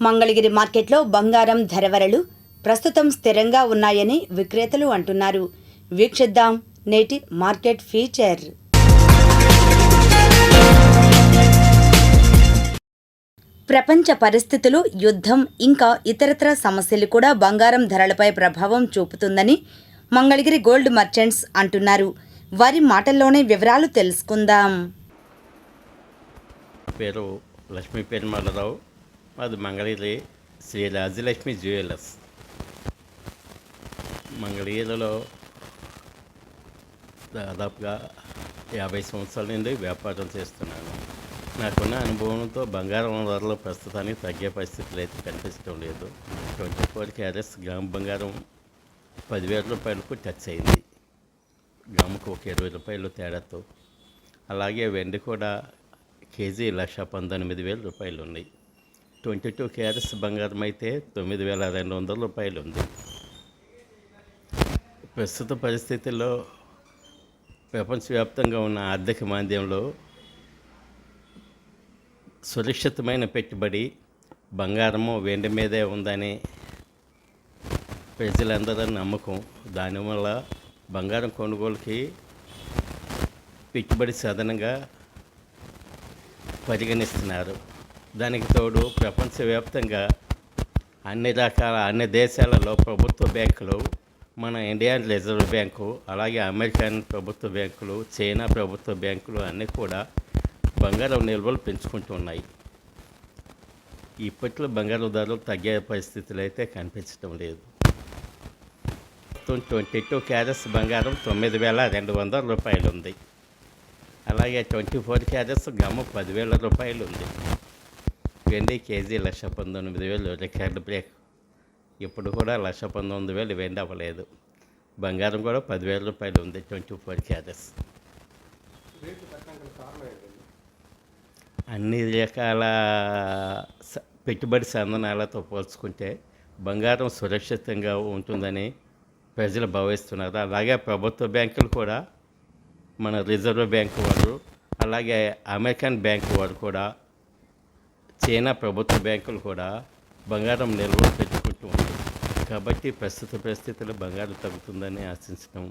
మంగళగిరి మార్కెట్లో బంగారం ధరవరలు ప్రస్తుతం స్థిరంగా ఉన్నాయని విక్రేతలు అంటున్నారు. వీక్షిద్దాం నేటి మార్కెట్ ఫీచర్. ప్రపంచ పరిస్థితులు యుద్ధం ఇంకా ఇతరత్ర సమస్యలు కూడా బంగారం ధరలపై ప్రభావం చూపుతుందని మంగళగిరి గోల్డ్ మర్చెంట్స్ అంటున్నారు. వారి మాటల్లోనే వివరాలు తెలుసుకుందాం. పేరు లక్ష్మీ పెరుమాళరావు అది మంగళగిరి శ్రీ రాజలక్ష్మి జ్యువెలర్స్ మంగళగిరిలో దాదాపుగా యాభై సంవత్సరాల నుండి వ్యాపారం చేస్తున్నాను నాకున్న అనుభవంతో బంగారం ధరలు ప్రస్తుతానికి తగ్గే పరిస్థితులు అయితే కనిపించడం లేదు ట్వంటీ ఫోర్ క్యారెట్స్ గ్రామ్ బంగారం పదివేల రూపాయలకు టచ్ అయింది గ్రాముకు ఒక ఇరవై రూపాయలు తేడాతో అలాగే వెండి కూడా కేజీ లక్ష పంతొమ్మిది వేల రూపాయలు ఉన్నాయి ట్వంటీ టూ క్యారెట్స్ బంగారం అయితే తొమ్మిది వేల రెండు వందల రూపాయలు ఉంది. ప్రస్తుత పరిస్థితుల్లో ప్రపంచవ్యాప్తంగా ఉన్న ఆర్థిక మాంద్యంలో సురక్షితమైన పెట్టుబడి బంగారము వెండి మీదే ఉందని ప్రజలందరూ నమ్మకం. దానివల్ల బంగారం కొనుగోలుకి పెట్టుబడి సాధనంగా పరిగణిస్తున్నారు. దానికి తోడు ప్రపంచవ్యాప్తంగా అన్ని రకాల అన్ని దేశాలలో ప్రభుత్వ బ్యాంకులు మన ఇండియన్ రిజర్వ్ బ్యాంకు అలాగే అమెరికన్ ప్రభుత్వ బ్యాంకులు చైనా ప్రభుత్వ బ్యాంకులు అన్నీ కూడా బంగారం నిల్వలు పెంచుకుంటున్నాయి ఇప్పట్లో బంగారం ధరలు తగ్గే పరిస్థితులు అయితే కనిపించడం లేదు. మొత్తం ట్వంటీ టూ క్యారెట్స్ బంగారం తొమ్మిది వేల రెండు వందల రూపాయలు ఉంది అలాగే ట్వంటీ ఫోర్ క్యారెట్స్ గమ్ము పదివేల రూపాయలు ఉంది వెండి కేజీ లక్ష పంతొమ్మిది వేలు రికార్డు బ్రేక్. ఇప్పుడు కూడా లక్ష పంతొమ్మిది వేలు వెండి అవ్వలేదు. బంగారం కూడా పదివేల రూపాయలు ఉంది ట్వంటీ ఫోర్ క్యారెట్స్. అన్ని రకాల పెట్టుబడి సందనాలతో పోల్చుకుంటే బంగారం సురక్షితంగా ఉంటుందని ప్రజలు భావిస్తున్నారు. అలాగే ప్రభుత్వ బ్యాంకులు కూడా మన రిజర్వ్ బ్యాంకు వారు అలాగే అమెరికన్ బ్యాంకు వారు కూడా చైనా ప్రభుత్వ బ్యాంకులు కూడా బంగారం నిల్వ పెట్టుకుంటూ ఉంటాయి కాబట్టి ప్రస్తుత పరిస్థితుల్లో బంగారం తగ్గుతుందని ఆశించడం